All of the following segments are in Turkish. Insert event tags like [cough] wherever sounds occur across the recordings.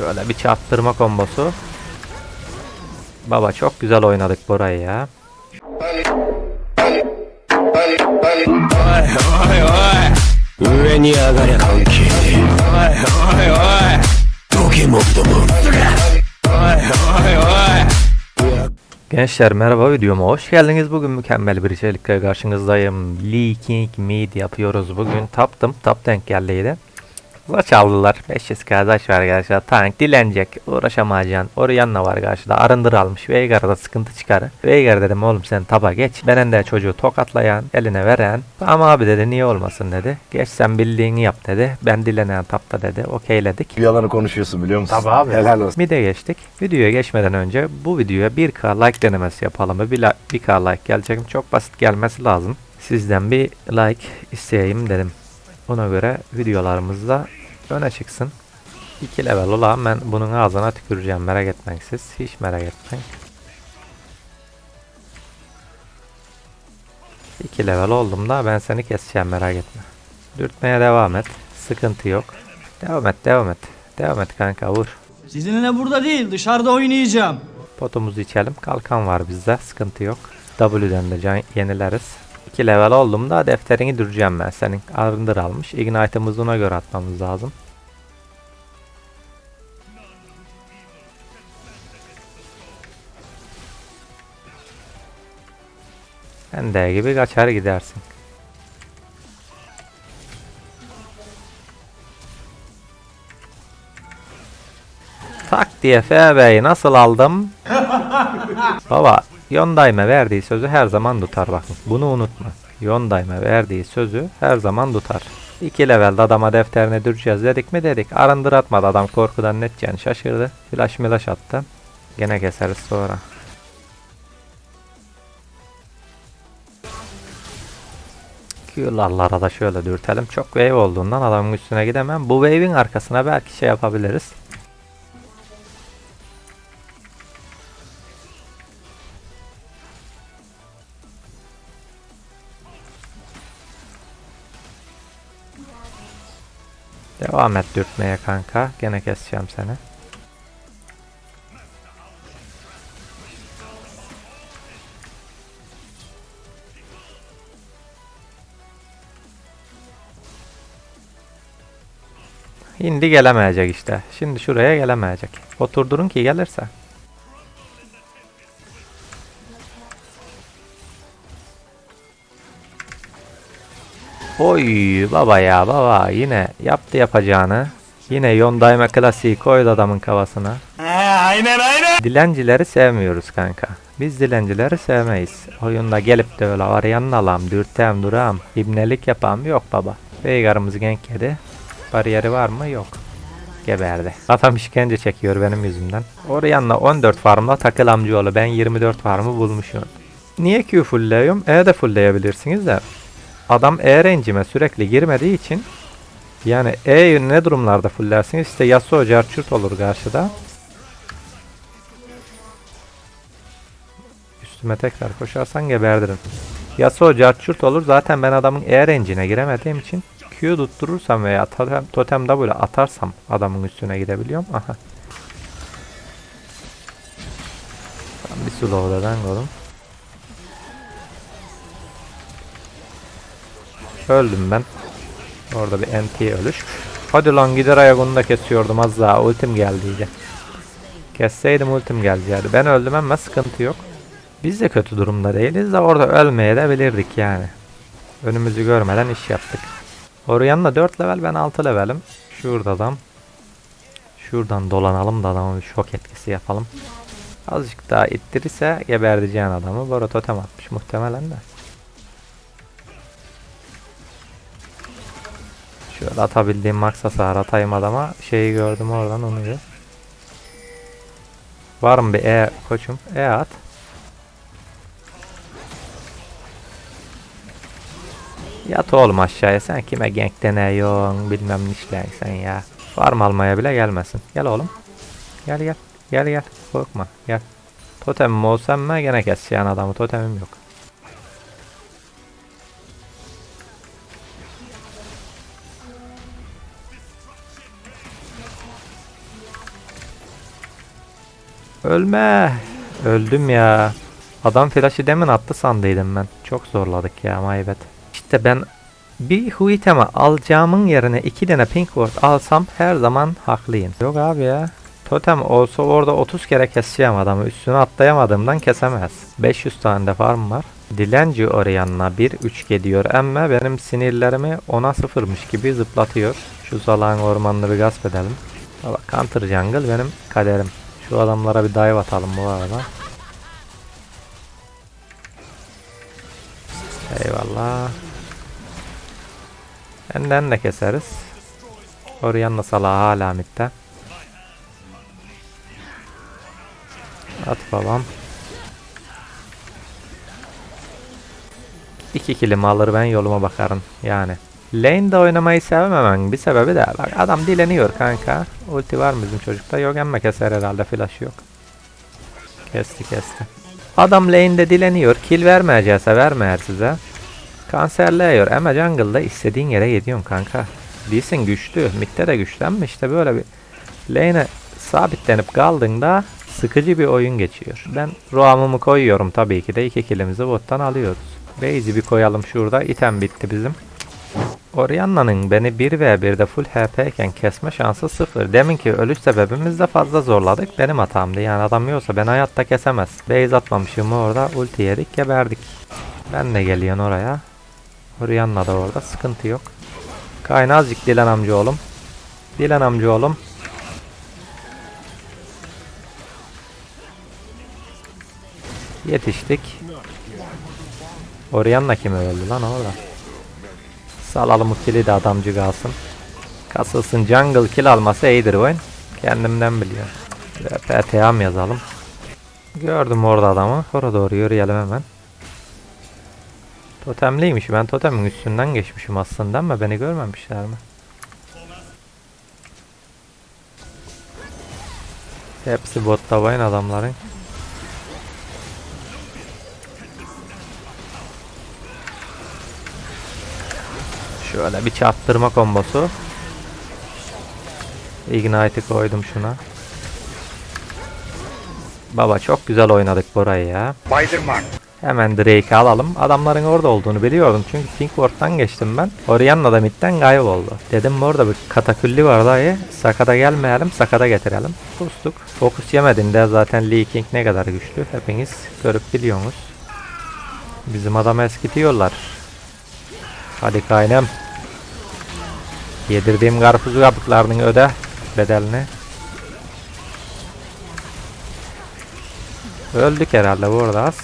Şöyle bir çarptırma kombosu. Baba çok güzel oynadık burayı ya. Gençler merhaba videoma hoş geldiniz. Bugün mükemmel bir içerikle karşınızdayım. Leaking Meet yapıyoruz bugün. Taptım. Tap denk geldiydi. Zaç aldılar. 500 kazaç var arkadaşlar. Tank dilenecek. Uğraşamayacaksın. Orianna var karşıda. Arındır almış. Veigar'da sıkıntı çıkar. Veigar dedim oğlum sen taba geç. Benen de çocuğu tokatlayan. Eline veren. Tamam abi dedi niye olmasın dedi. Geç sen bildiğini yap dedi. Ben dilenen tapta dedi. Okeyledik. Bir yalanı konuşuyorsun biliyor musun? Tabii abi. Helal olsun. Mide geçtik. Videoya geçmeden önce bu videoya 1K like denemesi yapalım. Bir la- 1K like gelecek. Çok basit gelmesi lazım. Sizden bir like isteyeyim dedim. Ona göre videolarımızda öne çıksın. 2 level olan ben bunun ağzına tüküreceğim merak etmeyin siz. Hiç merak etmeyin. 2 level oldum da ben seni keseceğim merak etme. Dürtmeye devam et. Sıkıntı yok. Devam et devam et. Devam et kanka vur. Sizinle burada değil dışarıda oynayacağım. Potumuzu içelim. Kalkan var bizde. Sıkıntı yok. W'den de yenileriz. 2 level oldum da defterini düreceğim ben senin. Arındır almış. Ignite'ımızı ona göre atmamız lazım. Sen de gibi kaçar gidersin. Tak diye FB'yi nasıl aldım? [laughs] Baba Yondaime verdiği sözü her zaman tutar bakın. Bunu unutma. Yondaime verdiği sözü her zaman tutar. İki levelde adama defterine düreceğiz dedik mi dedik. Arındır atmadı adam korkudan netçen şaşırdı. Flash milaş attı. Gene keseriz sonra. Q'larlara da şöyle dürtelim. Çok wave olduğundan adamın üstüne gidemem. Bu wave'in arkasına belki şey yapabiliriz. Devam et dürtmeye kanka. Gene keseceğim seni. Şimdi gelemeyecek işte. Şimdi şuraya gelemeyecek. Oturdurun ki gelirse. Oy baba ya baba yine yaptı yapacağını. Yine Yondaime klasiği koydu adamın kafasına. aynen aynen. Dilencileri sevmiyoruz kanka. Biz dilencileri sevmeyiz. Oyunda gelip de öyle var yanına alam, dürtem duram, ibnelik yapam yok baba. Veigar'ımız genk yedi. Bariyeri var mı? Yok. Geberdi. Adam işkence çekiyor benim yüzümden. Orianna 14 farmla takıl amcaoğlu. Ben 24 farmı bulmuşum. Niye Q fullliyorum? E de fullleyebilirsiniz de. Adam E range'ime sürekli girmediği için yani E ne durumlarda fullersiniz? İşte Yasuo Carchurt olur karşıda. Üstüme tekrar koşarsan geberdirim. Yasuo Carchurt olur. Zaten ben adamın E range'ine giremediğim için Q tutturursam veya totem, totem W atarsam adamın üstüne gidebiliyorum. Aha. Tam bir slow'dan oğlum. Öldüm ben. Orada bir NT ölüş. Hadi lan gider ayağını da kesiyordum az daha. Ultim geldiydi. Kesseydim ultim geldi Ben öldüm ama sıkıntı yok. Biz de kötü durumda değiliz de orada ölmeye de bilirdik yani. Önümüzü görmeden iş yaptık. Orianna 4 level ben 6 levelim. Şurada adam. Şuradan dolanalım da adama bir şok etkisi yapalım. Azıcık daha ittirirse geberteceğin adamı. Bora totem atmış muhtemelen de. Şöyle atabildiğim max hasar atayım adama. Şeyi gördüm oradan onu gör. Var mı bir E koçum? E at. Yat oğlum aşağıya sen kime gank deniyorsun bilmem ne işleyin sen ya. Farm almaya bile gelmesin. Gel oğlum. Gel gel. Gel gel. Korkma gel. Totemim olsam mı gene keseceğin adamı totemim yok. Ölme. Öldüm ya. Adam flash'ı demin attı sandıydım ben. Çok zorladık ya maybet. İşte ben bir Huitema alacağımın yerine iki tane pink ward alsam her zaman haklıyım. Yok abi ya. Totem olsa orada 30 kere keseceğim adamı. Üstüne atlayamadığımdan kesemez. 500 tane de farm var. Dilenci Orianna 1 3 gidiyor ama benim sinirlerimi ona sıfırmış gibi zıplatıyor. Şu salağın ormanını bir gasp edelim. Baba counter jungle benim kaderim. Şu adamlara bir dive atalım bu arada. Eyvallah. Benden de keseriz. Orianna salağı hala midde. At babam. İki kilimi alır ben yoluma bakarım yani. Lane'de oynamayı sevmememin bir sebebi de bak adam dileniyor kanka. Ulti var mı bizim çocukta? Yok emme keser herhalde flash yok. Kesti kesti. Adam lane'de dileniyor. Kill vermeyecekse vermeyer size. Kanserleyiyor ama jungle'da istediğin yere gidiyorsun kanka. Değilsin güçlü. Mid'de de güçlenme işte böyle bir lane'e sabitlenip kaldığında sıkıcı bir oyun geçiyor. Ben roam'ımı koyuyorum tabii ki de iki killimizi bottan alıyoruz. Base'i bir koyalım şurada. item bitti bizim. Orianna'nın beni 1v1'de full HP iken kesme şansı sıfır. Deminki ölüş sebebimiz de fazla zorladık. Benim hatamdı. Yani adam yoksa ben hayatta kesemez. Base atmamışım orada. Ulti yedik geberdik. Ben de geliyorsun oraya. Orianna da orada. Sıkıntı yok. Kayna azıcık Dilan amcaoğlum. Dilan amcaoğlum. Yetiştik. Orianna kim öldü lan orada? Salalım kili de adamcı kalsın. Kasılsın jungle kill alması iyidir oyun. Kendimden biliyorum. PTA'm yazalım. Gördüm orada adamı. Oraya doğru yürüyelim hemen. Totemliymiş. Ben totemin üstünden geçmişim aslında ama beni görmemişler mi? Hepsi botta oyun adamların. Şöyle bir çarptırma kombosu. Ignite'ı koydum şuna. Baba çok güzel oynadık burayı ya. Hemen Drake'i alalım. Adamların orada olduğunu biliyordum. Çünkü Pinkford'dan geçtim ben. Orianna da midden kayboldu. Dedim orada bir katakülli var dayı. Sakata gelmeyelim, sakata getirelim. Kustuk. Fokus yemediğinde zaten Lee King ne kadar güçlü. Hepiniz görüp biliyorsunuz. Bizim adamı eskitiyorlar. Hadi kaynım. Yedirdiğim karpuz kabuklarının öde bedelini. Öldük herhalde burada az.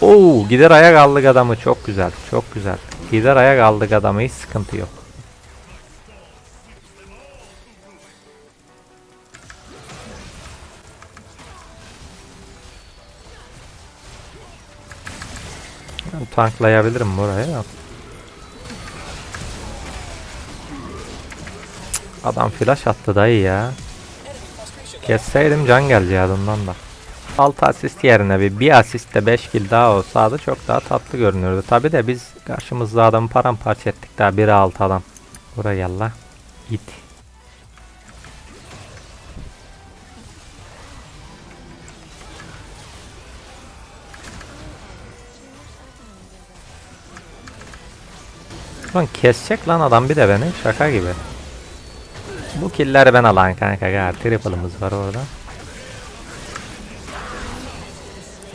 Oo, gider ayak aldık adamı çok güzel çok güzel. Gider ayak aldık adamı hiç sıkıntı yok. Tanklayabilirim burayı Adam flash attı dayı ya. Kesseydim can geleceği ondan da. 6 asist yerine bir, bir asiste 5 kill daha olsaydı çok daha tatlı görünürdü. Tabi de biz karşımızda adamı paramparça ettik daha 1'e 6 adam. Buraya gel la. Git. Lan kesecek lan adam bir de beni şaka gibi. Bu killleri ben alan kanka gel triple'ımız var orada.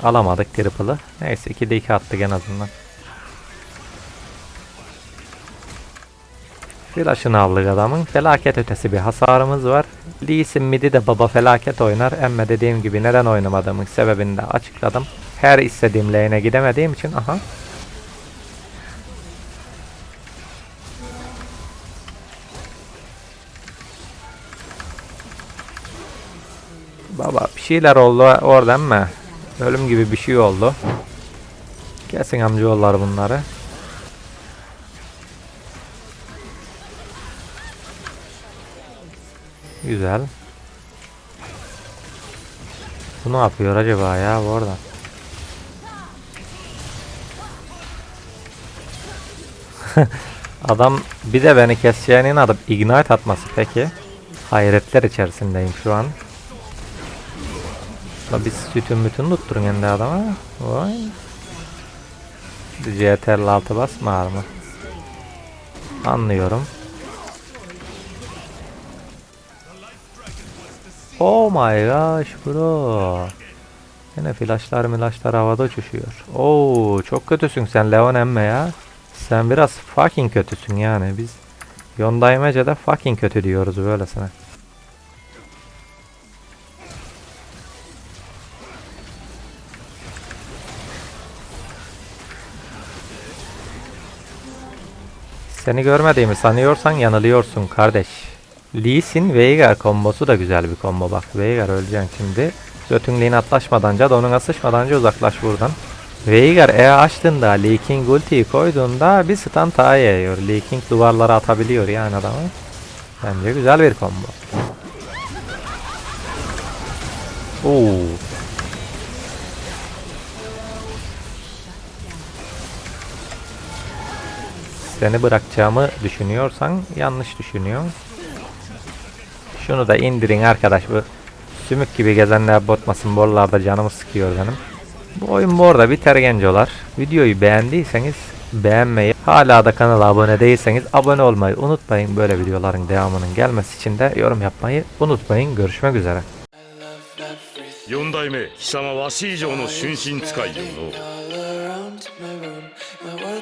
Alamadık triple'ı. Neyse 2'de 2 attık en azından. Flash'ını aldık adamın. Felaket ötesi bir hasarımız var. Lee Sin midi de baba felaket oynar. Emme dediğim gibi neden oynamadığımın sebebini de açıkladım. Her istediğim lane'e gidemediğim için aha. Baba bir şeyler oldu orada mı? Ölüm gibi bir şey oldu. Kesin amcaoğulları bunları. Güzel. Bu ne yapıyor acaba ya bu orada? [laughs] Adam bir de beni keseceğine inanıp ignite atması peki. Hayretler içerisindeyim şu an. La biz sütün mütün tutturun kendi adama. Vay. CTRL 6 basma mı? Anlıyorum. Oh my gosh bro. Yine flashlar milaşlar havada uçuşuyor. Oo çok kötüsün sen Leon emme ya. Sen biraz fucking kötüsün yani biz. Yondaymaca da fucking kötü diyoruz böylesine. Seni görmediğimi sanıyorsan yanılıyorsun kardeş. Lee Sin Veigar kombosu da güzel bir kombo bak. Veigar öleceksin şimdi. Götünliğin atlaşmadanca donuna sıçmadanca uzaklaş buradan. Veigar E açtığında Lee King ultiyi koyduğunda bir stun daha yiyor. Lee King duvarlara atabiliyor yani adamı. Bence güzel bir combo. Oo. Seni bırakacağımı düşünüyorsan yanlış düşünüyorsun. Şunu da indirin arkadaş bu sümük gibi gezenler botmasın borlarda canımı sıkıyor benim. Bu oyun bu arada biter gencolar. Videoyu beğendiyseniz beğenmeyi, hala da kanala abone değilseniz abone olmayı unutmayın. Böyle videoların devamının gelmesi için de yorum yapmayı unutmayın. Görüşmek üzere. 四代目貴様わし以上の春心使いよの